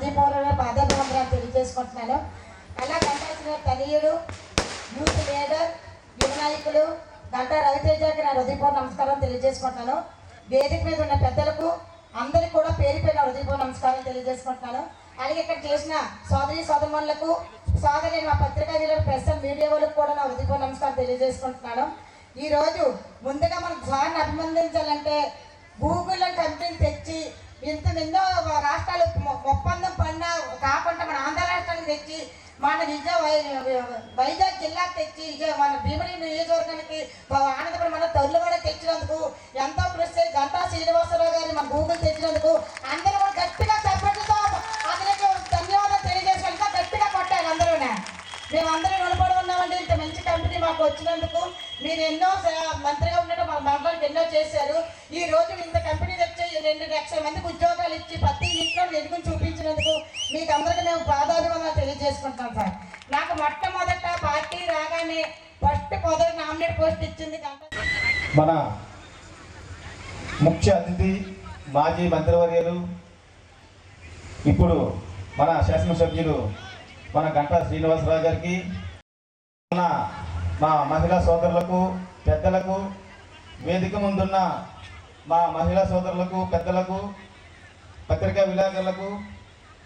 హృదయపూర్వక పాదభాగ్రాలు తెలియజేసుకుంటున్నాను. అలా కట్టాల్సిన తనయుడు యూత్ లీడర్ యువ నాయకులు గంటా రవితేజాకి నా హృదయపూర్వ నమస్కారం తెలియజేసుకుంటున్నాను. వేదిక మీద ఉన్న పెద్దలకు అందరికీ కూడా పేరు పేరు హృదయపూర్వ నమస్కారం తెలియజేసుకుంటున్నాను. అలాగే ఇక్కడ చేసిన సోదరి సోదరులకు సోదరి మా పత్రికా జిల్లా ప్రస్తుతం మీడియా వాళ్ళకు కూడా నా హృదయపూర్వ నమస్కారం తెలియజేసుకుంటున్నాను. ఈరోజు ముందుగా మనం ధ్వాన్ని అభినందించాలంటే గూగుల్లో కంపెనీ తెచ్చి ఇంత ఎన్నో రాష్ట్రాలు ఒప్పందం పడినా కాకుండా మన ఆంధ్ర రాష్ట్రానికి తెచ్చి మన విజయ వైజాగ్ జిల్లాకు తెచ్చి మన భీమిడి నియోజకవర్గానికి ఆనందపురం మన తల్లువాడ తెచ్చినందుకు ఎంతో కృషి చేసి గంటా శ్రీనివాసరావు గారిని మన గూగుల్ తెచ్చినందుకు అందరూ కూడా గట్టిగా చప్పట్లతో అతనికి ధన్యవాదాలు తెలియజేసి ఇంకా గట్టిగా కొట్టాలి అందరూనే. మేమందరం నిలబడి ఉన్నామండి ఇంత మంచి కంపెనీ మాకు వచ్చినందుకు. మీరు ఎన్నో మంత్రిగా ఉండడం మా మండలానికి ఎన్నో చేశారు. ఈ రోజు ఇంత కంపెనీ తెచ్చి రెండు లక్షల మందికి ఉద్యోగాలు ఇచ్చి ప్రతి ఇంట్లో వెలుగుని చూపించినందుకు మీకు అందరికీ మేము పాదాభివందనాలు తెలియజేసుకుంటాం సార్. నాకు మొట్టమొదట పార్టీ రాగానే ఫస్ట్ మొదటి నామినేట్ పోస్ట్ ఇచ్చింది మన ముఖ్య అతిథి మాజీ మంత్రివర్యులు ఇప్పుడు మన శాసనసభ్యులు మన గంటా శ్రీనివాసరావు గారికి మన మా మహిళా సోదరులకు పెద్దలకు వేదిక ముందున్న మా మహిళా సోదరులకు పెద్దలకు పత్రికా విలేకరులకు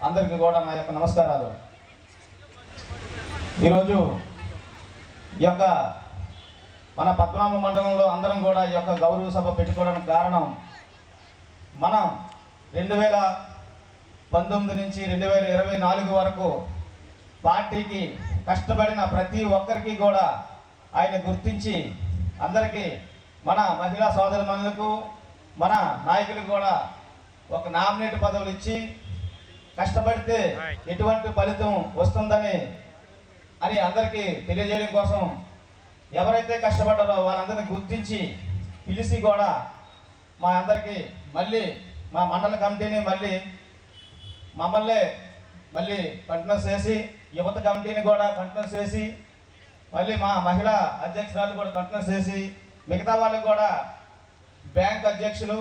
అందరికీ కూడా నా యొక్క నమస్కారాలు. ఈరోజు ఈ యొక్క మన పద్మనాభ మండలంలో అందరం కూడా ఈ యొక్క గౌరవ సభ పెట్టుకోవడానికి కారణం మనం రెండు వేల పంతొమ్మిది నుంచి రెండు వేల ఇరవై నాలుగు వరకు పార్టీకి కష్టపడిన ప్రతి ఒక్కరికి కూడా ఆయన గుర్తించి అందరికీ మన మహిళా సోదరులకు మన నాయకులకు కూడా ఒక నామినేట్ పదవులు ఇచ్చి కష్టపడితే ఎటువంటి ఫలితం వస్తుందని అని అందరికీ తెలియజేయడం కోసం ఎవరైతే కష్టపడ్డారో వాళ్ళందరినీ గుర్తించి పిలిచి కూడా మా అందరికీ మళ్ళీ మా మండల కమిటీని మళ్ళీ మమ్మల్ని మళ్ళీ కంటిన్యూస్ చేసి యువత కమిటీని కూడా కంటిన్యూస్ చేసి మళ్ళీ మా మహిళా అధ్యక్షురాలు కూడా కంటిన్యూస్ చేసి మిగతా వాళ్ళకి కూడా బ్యాంక్ అధ్యక్షులు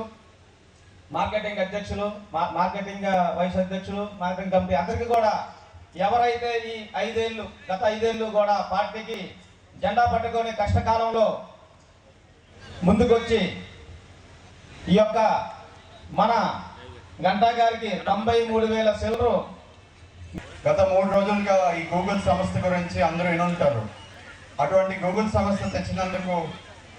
మార్కెటింగ్ అధ్యక్షులు మా మార్కెటింగ్ వైస్ అధ్యక్షులు మార్కెటింగ్ కమిటీ అందరికీ కూడా ఎవరైతే ఈ ఐదేళ్ళు గత ఐదేళ్ళు కూడా పార్టీకి జెండా పట్టుకొని కష్టకాలంలో ముందుకొచ్చి ఈ యొక్క మన గంటా గారికి తొంభై మూడు వేల సిల్లరు గత మూడు రోజులుగా ఈ గూగుల్ సంస్థ గురించి అందరూ వినుంటారు. అటువంటి గూగుల్ సంస్థ తెచ్చినందుకు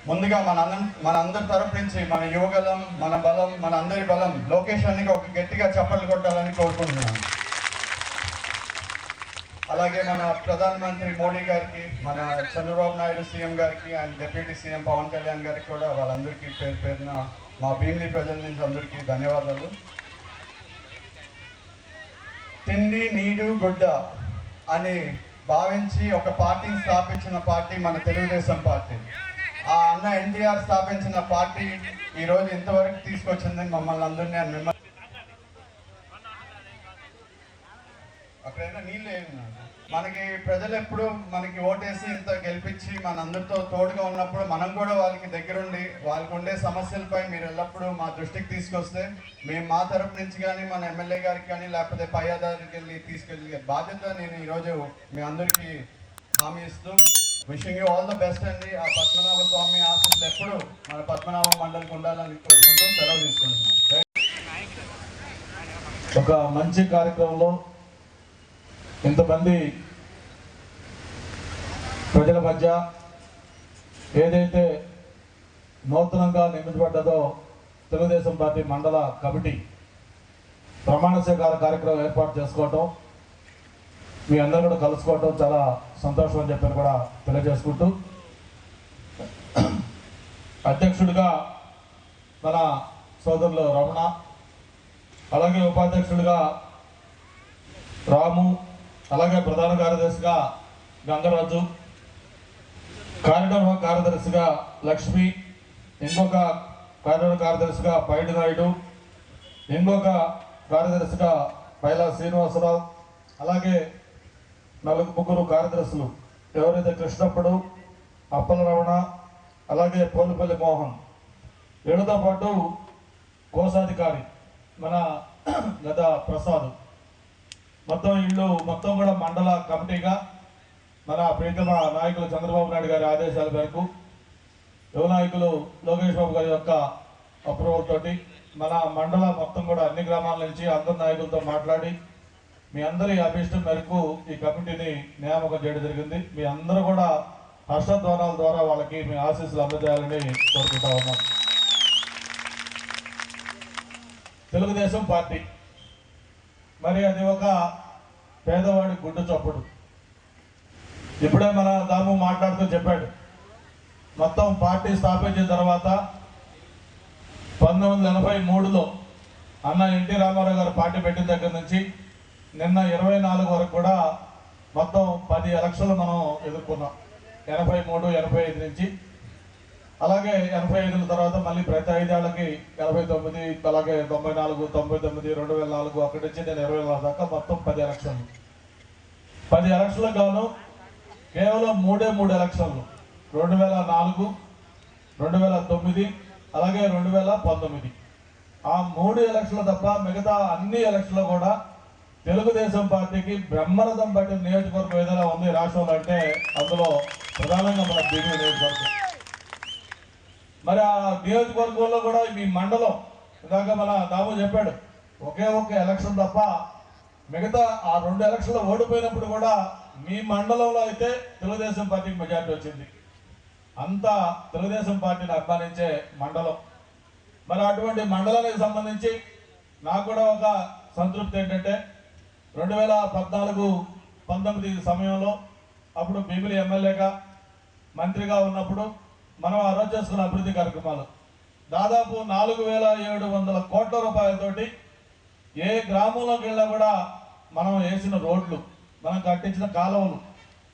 ముందుగా మన మన అందరి తరపు నుంచి మన యువగలం మన బలం మన అందరి బలం లోకేష్ అన్నికి ఒక గట్టిగా చప్పట్లు కొట్టాలని కోరుకుంటున్నాను. అలాగే మన ప్రధానమంత్రి మోడీ గారికి మన చంద్రబాబు నాయుడు సీఎం గారికి and deputy CM Pawan Kalyan గారికి కూడా వాళ్ళందరికీ పేరు పేరున మా భీమిలీ ప్రజల నుంచి అందరికీ ధన్యవాదాలు. తిండి నీడు గుడ్డ అని భావించి ఒక పార్టీని స్థాపించిన పార్టీ మన తెలుగుదేశం పార్టీ. ఆ అన్న ఎన్టీఆర్ స్థాపించిన పార్టీ ఈరోజు ఇంతవరకు తీసుకొచ్చింది మమ్మల్ని అందరినీ అని మిమ్మల్ని అక్కడైనా నీళ్ళు ఏమి మనకి ప్రజలు ఎప్పుడు మనకి ఓటేసి ఇంత గెలిపించి మనందరితో తోడుగా ఉన్నప్పుడు మనం కూడా వాళ్ళకి దగ్గరుండి వాళ్ళకు ఉండే సమస్యలపై మీరు ఎల్లప్పుడూ మా దృష్టికి తీసుకొస్తే మేము మా తరపు నుంచి కానీ మన ఎమ్మెల్యే గారికి కానీ లేకపోతే పై అధికారికి వెళ్ళి తీసుకెళ్ళే బాధ్యత నేను ఈరోజు మీ అందరికీ హామీ ఇస్తూ wishing you all the best అండి ఆ పద్మనాభ స్వామి ఆశీస్సులు ఎప్పుడు మన పద్మనాభ మండలికి ఉండాలని కోరుకుంటూ సెలవు తీసుకుంటున్నాం. ఒక మంచి కార్యక్రమంలో ఇంతమంది ప్రజల మధ్య ఏదైతే నూతనంగా నియమించబడ్డదో తెలుగుదేశం పార్టీ మండల కమిటీ ప్రమాణ స్వీకార కార్యక్రమం ఏర్పాటు చేసుకోవటం మీ అందరూ కూడా కలుసుకోవటం చాలా సంతోషం అని చెప్పని కూడా తెలియజేసుకుంటూ అధ్యక్షుడిగా మన సోదరులు రమణ అలాగే ఉపాధ్యక్షుడిగా రాము అలాగే ప్రధాన కార్యదర్శిగా గంగరాజు కారిడార్ కార్యదర్శిగా లక్ష్మి ఇంకొక కారిడార్ కార్యదర్శిగా పైడి నాయుడు ఇంకొక కార్యదర్శిగా పైలా శ్రీనివాసరావు అలాగే నలుగు ముగ్గురు కార్యదర్శులు. ఎవరైతే కృష్ణప్పుడు అప్పల రమణ అలాగే పోలుపల్లి మోహన్. వీళ్ళతో పాటు కోశాధికారి మన గత ప్రసాద్. మొత్తం ఇళ్ళు మొత్తం కూడా మండల కమిటీగా మన ప్రీతమ నాయకులు చంద్రబాబు నాయుడు గారి ఆదేశాల మేరకు యువ నాయకులు లోకేష్ బాబు గారి యొక్క అప్రూవల్ తోటి మన మండల మొత్తం కూడా అన్ని గ్రామాల నుంచి అందరి నాయకులతో మాట్లాడి మీ అందరి అభిష్టం మేరకు ఈ కమిటీని నియామకం చేయడం జరిగింది. మీ అందరూ కూడా హర్షధ్వానాల ద్వారా వాళ్ళకి మీ ఆశీస్సులు అందజేయాలని కోరుకుంటా ఉన్నాం. తెలుగుదేశం పార్టీ. మరి అది ఒక పేదవాడి గుడ్డు చప్పుడు. ఇప్పుడే మన దాము మాట్లాడుతూ చెప్పాడు. మొత్తం పార్టీ స్థాపించిన తర్వాత పంతొమ్మిది వందల ఎనభై మూడులో అన్న ఎన్టీ రామారావు గారు పార్టీ పెట్టిన దగ్గర నుంచి నిన్న ఇరవై నాలుగు వరకు కూడా మొత్తం పది ఎలక్షన్లు మనం ఎదుర్కొన్నాం. ఎనభై మూడు ఎనభై ఐదు నుంచి. అలాగే ఎనభై ఐదుల తర్వాత మళ్ళీ ప్రతి ఐదేళ్ళకి ఎనభై తొమ్మిది అలాగే తొంభై నాలుగు తొంభై తొమ్మిది రెండు వేల నాలుగు అక్కడి నుంచి నేను ఇరవై నాలుగు దాకా మొత్తం పది ఎలక్షన్లు. పది ఎలక్షన్లకు గాను కేవలం మూడే మూడు ఎలక్షన్లు. రెండు వేల నాలుగు రెండు వేల తొమ్మిది అలాగే రెండు వేల పంతొమ్మిది. ఆ మూడు ఎలక్షన్లు తప్ప మిగతా అన్ని ఎలక్షన్లు కూడా తెలుగుదేశం పార్టీకి బ్రహ్మరథం పట్టిన నియోజకవర్గం ఏదైనా ఉంది రాష్ట్రంలో అంటే అందులో ప్రధానంగా మన భీమిలి నియోజకవర్గం. మరి ఆ నియోజకవర్గంలో కూడా మీ మండలం ఇందాక మన దాము చెప్పాడు ఒకే ఒక్క ఎలక్షన్ తప్ప మిగతా ఆ రెండు ఎలక్షన్లు ఓడిపోయినప్పుడు కూడా మీ మండలంలో అయితే తెలుగుదేశం పార్టీకి మెజార్టీ వచ్చింది. అంతా తెలుగుదేశం పార్టీని అభిమానించే మండలం. మరి అటువంటి మండలానికి సంబంధించి నాకు కూడా ఒక సంతృప్తి ఏంటంటే రెండు వేల పద్నాలుగు పంతొమ్మిది సమయంలో అప్పుడు భీమిలి ఎమ్మెల్యేగా మంత్రిగా ఉన్నప్పుడు మనం ఆ రోజు చేసుకున్న అభివృద్ధి కార్యక్రమాలు. దాదాపు నాలుగు వేల ఏడు వందల కోట్ల రూపాయలతోటి ఏ గ్రామంలోకి వెళ్ళినా కూడా మనం వేసిన రోడ్లు మనం కట్టించిన కాలువలు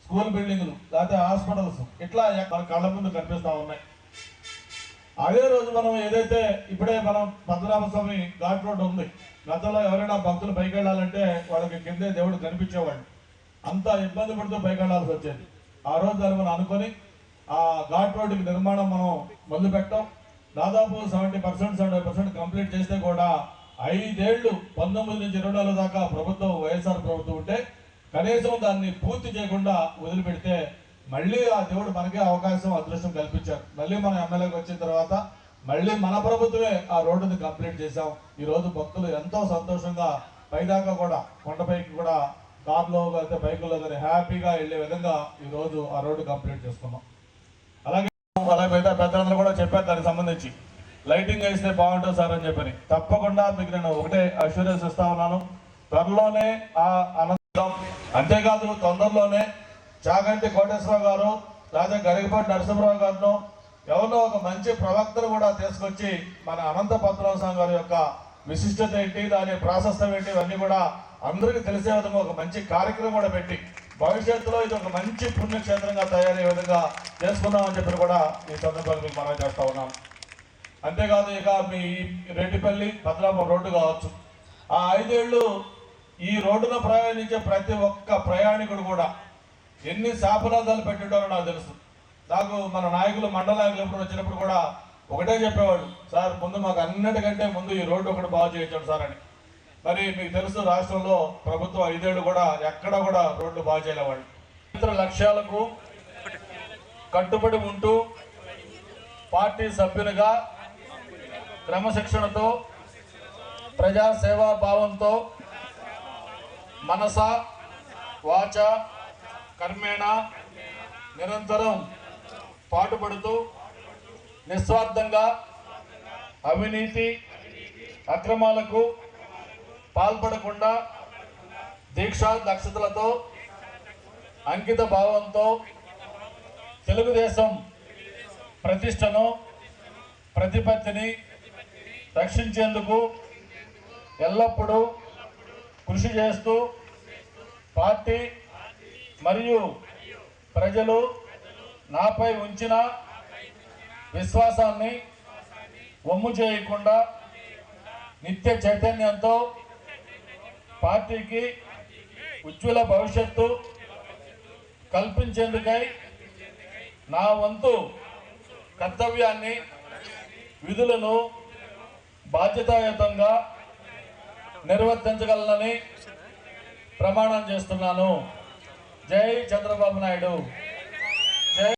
స్కూల్ బిల్డింగులు లేకపోతే హాస్పిటల్స్ ఇట్లా మన కళ్ళ ముందు కనిపిస్తూ ఉన్నాయి. అదే రోజు మనం ఏదైతే ఇప్పుడే మనం పద్మనాభ స్వామి ఘాట్ రోడ్ ఉంది గతంలో ఎవరైనా భక్తులు పైకి వెళ్ళాలంటే వాళ్ళకి కిందే దేవుడు కనిపించేవాడు. అంత ఇబ్బంది పడుతూ పైకి వెళ్ళాల్సి వచ్చేది. ఆ రోజు దాన్ని మనం అనుకొని ఆ ఘాట్ రోడ్డుకి నిర్మాణం మనం మొదలు పెట్టాం దాదాపు seventy percent seventy percent complete చేస్తే కూడా ఐదేళ్ళు పంతొమ్మిది నుంచి ఇరవై నాలుగు దాకా ప్రభుత్వం వైఎస్ఆర్ ప్రభుత్వం ఉంటే కనీసం దాన్ని పూర్తి చేయకుండా వదిలిపెడితే మళ్ళీ ఆ దేవుడు మనకే అవకాశం అదృష్టం కల్పించారు. మళ్ళీ మనం ఎమ్మెల్యేకి వచ్చిన తర్వాత మళ్ళీ మన ప్రభుత్వమే ఆ రోడ్డుని కంప్లీట్ చేశాం. ఈరోజు భక్తులు ఎంతో సంతోషంగా పైదాకా కూడా కొండపైకి కూడా కార్లో అయితే బైకుల్లో కానీ హ్యాపీగా వెళ్ళే విధంగా ఈరోజు ఆ రోడ్డు కంప్లీట్ చేసుకున్నాం. అలాగే అలాగే మిగతా పెద్దలందరూ కూడా చెప్పారు దానికి సంబంధించి. లైటింగ్ వేస్తే బాగుంటుంది సార్ అని చెప్పని. తప్పకుండా మీకు నేను ఒకటే అష్యూరెన్స్ ఇస్తా ఉన్నాను. త్వరలోనే ఆ అనంతరం అంతేకాదు తొందరలోనే చాగంటి కోటేశ్వరరావు గారు రాజా గరికపాటి నరసింహరావు గారిను ఎవరినో ఒక మంచి ప్రవక్తను కూడా తీసుకొచ్చి మన అనంత పద్మనాభ స్వామి గారి యొక్క విశిష్టత ఏంటి దాని ప్రాశస్తం ఏంటి ఇవన్నీ కూడా అందరికీ తెలిసే విధంగా ఒక మంచి కార్యక్రమం కూడా పెట్టి భవిష్యత్తులో ఇది ఒక మంచి పుణ్యక్షేత్రంగా తయారయ్యే విధంగా చేసుకుందామని చెప్పి కూడా ఈ సందర్భంగా మీకు మనం చేస్తా ఉన్నాం. అంతేకాదు ఇక మీ రెడ్డిపల్లి భద్రాపురం రోడ్డు కావచ్చు. ఆ ఐదేళ్ళు ఈ రోడ్డున ప్రయాణించే ప్రతి ఒక్క ప్రయాణికుడు కూడా ఎన్ని శాపనాదాలు పెట్టాడో నాకు తెలుసు. నాకు మన నాయకులు మండల ఎప్పుడు వచ్చినప్పుడు కూడా ఒకటే చెప్పేవాడు సార్ ముందు మాకు అన్నిటికంటే ముందు ఈ రోడ్డు ఒకటి బాగు చేయించాడు సార్ అని. మరి మీకు తెలుసు రాష్ట్రంలో ప్రభుత్వం ఐదేళ్ళు కూడా ఎక్కడ కూడా రోడ్లు బాగు చేయలేవాడు ఇతర లక్ష్యాలకు కట్టుబడి ఉంటూ పార్టీ సభ్యులుగా క్రమశిక్షణతో ప్రజాసేవా భావంతో మనస వాచ కర్మేణ నిరంతరం పాటుపడుతూ నిస్వార్థంగా అవినీతి అక్రమాలకు పాల్పడకుండా దీక్షా దక్షతలతో అంకిత భావంతో తెలుగుదేశం ప్రతిష్టను ప్రతిపత్తిని రక్షించేందుకు ఎల్లప్పుడూ కృషి చేస్తూ పార్టీ మరియు ప్రజలు నాపై ఉంచిన విశ్వాసాన్ని వమ్ము చేయకుండా నిత్య చైతన్యంతో పార్టీకి ఉజ్వల భవిష్యత్తు కల్పించేందుకై నా వంతు కర్తవ్యాన్ని విధులను బాధ్యతాయుతంగా నిర్వర్తించగలనని ప్రమాణం చేస్తున్నాను. జై చంద్రబాబు నాయుడు.